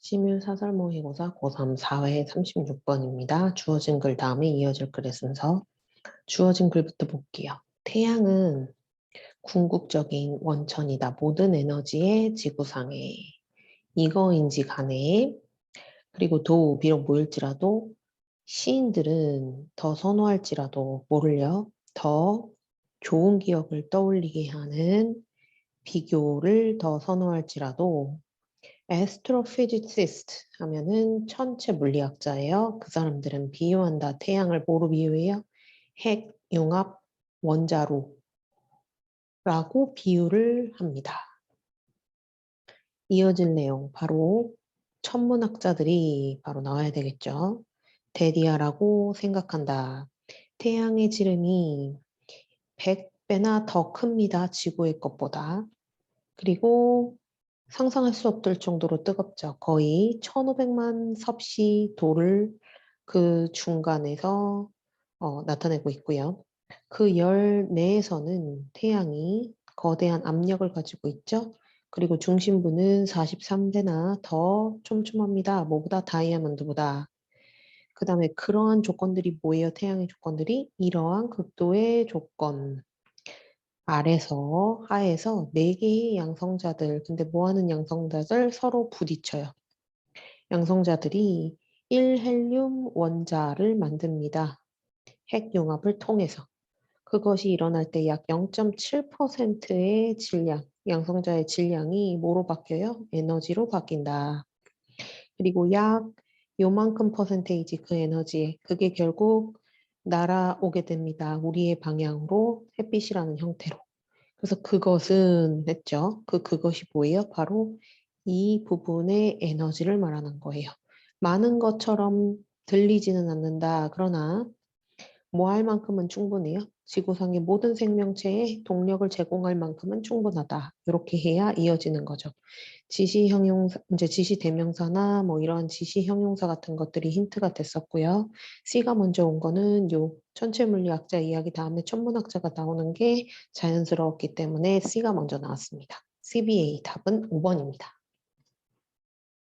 시민사설 모의고사 고3 4회 36번입니다. 주어진 글 다음에 이어질 글의 순서. 주어진 글부터 볼게요. 태양은 궁극적인 원천이다. 모든 에너지의 지구상에. 이거인지 간에. 그리고 도 비록 모일지라도 시인들은 더 선호할지라도 뭐를요? 더 좋은 기억을 떠올리게 하는 비교를 더 선호할지라도 astrophysicist 하면은 천체 물리학자예요. 그 사람들은 비유한다. 태양을 뭐로 비유해요? 핵, 융합, 원자로 라고 비유를 합니다. 이어질 내용 바로 천문학자들이 바로 나와야 되겠죠. 데디아라고 생각한다. 태양의 지름이 100배나 더 큽니다. 지구의 것보다. 그리고 상상할 수 없을 정도로 뜨겁죠. 거의 1500만 섭씨 도를 그 중간에서 어, 나타내고 있고요. 그 열 내에서는 태양이 거대한 압력을 가지고 있죠. 그리고 중심부는 43배나 더 촘촘합니다. 뭐보다 다이아몬드보다. 그 다음에 그러한 조건들이 뭐예요? 태양의 조건들이 이러한 극도의 조건. 아래서 하에서 네 개의 양성자들 근데 뭐 하는 양성자들 서로 부딪혀요. 양성자들이 1헬륨 원자를 만듭니다. 핵융합을 통해서. 그것이 일어날 때 약 0.7%의 질량, 양성자의 질량이 뭐로 바뀌어요? 에너지로 바뀐다. 그리고 약 요만큼 퍼센테이지 그 에너지에 그게 결국 날아오게 됩니다. 우리의 방향으로 햇빛이라는 형태로. 그래서 그것은 했죠. 그 그것이 뭐예요? 바로 이 부분의 에너지를 말하는 거예요. 많은 것처럼 들리지는 않는다. 그러나 뭐 할 만큼은 충분해요. 지구상의 모든 생명체에 동력을 제공할 만큼은 충분하다. 이렇게 해야 이어지는 거죠. 지시 형용사, 이제 지시 대명사나 뭐 이런 지시 형용사 같은 것들이 힌트가 됐었고요. C가 먼저 온 거는 요 천체 물리학자 이야기 다음에 천문학자가 나오는 게 자연스러웠기 때문에 C가 먼저 나왔습니다. CBA 답은 5번입니다.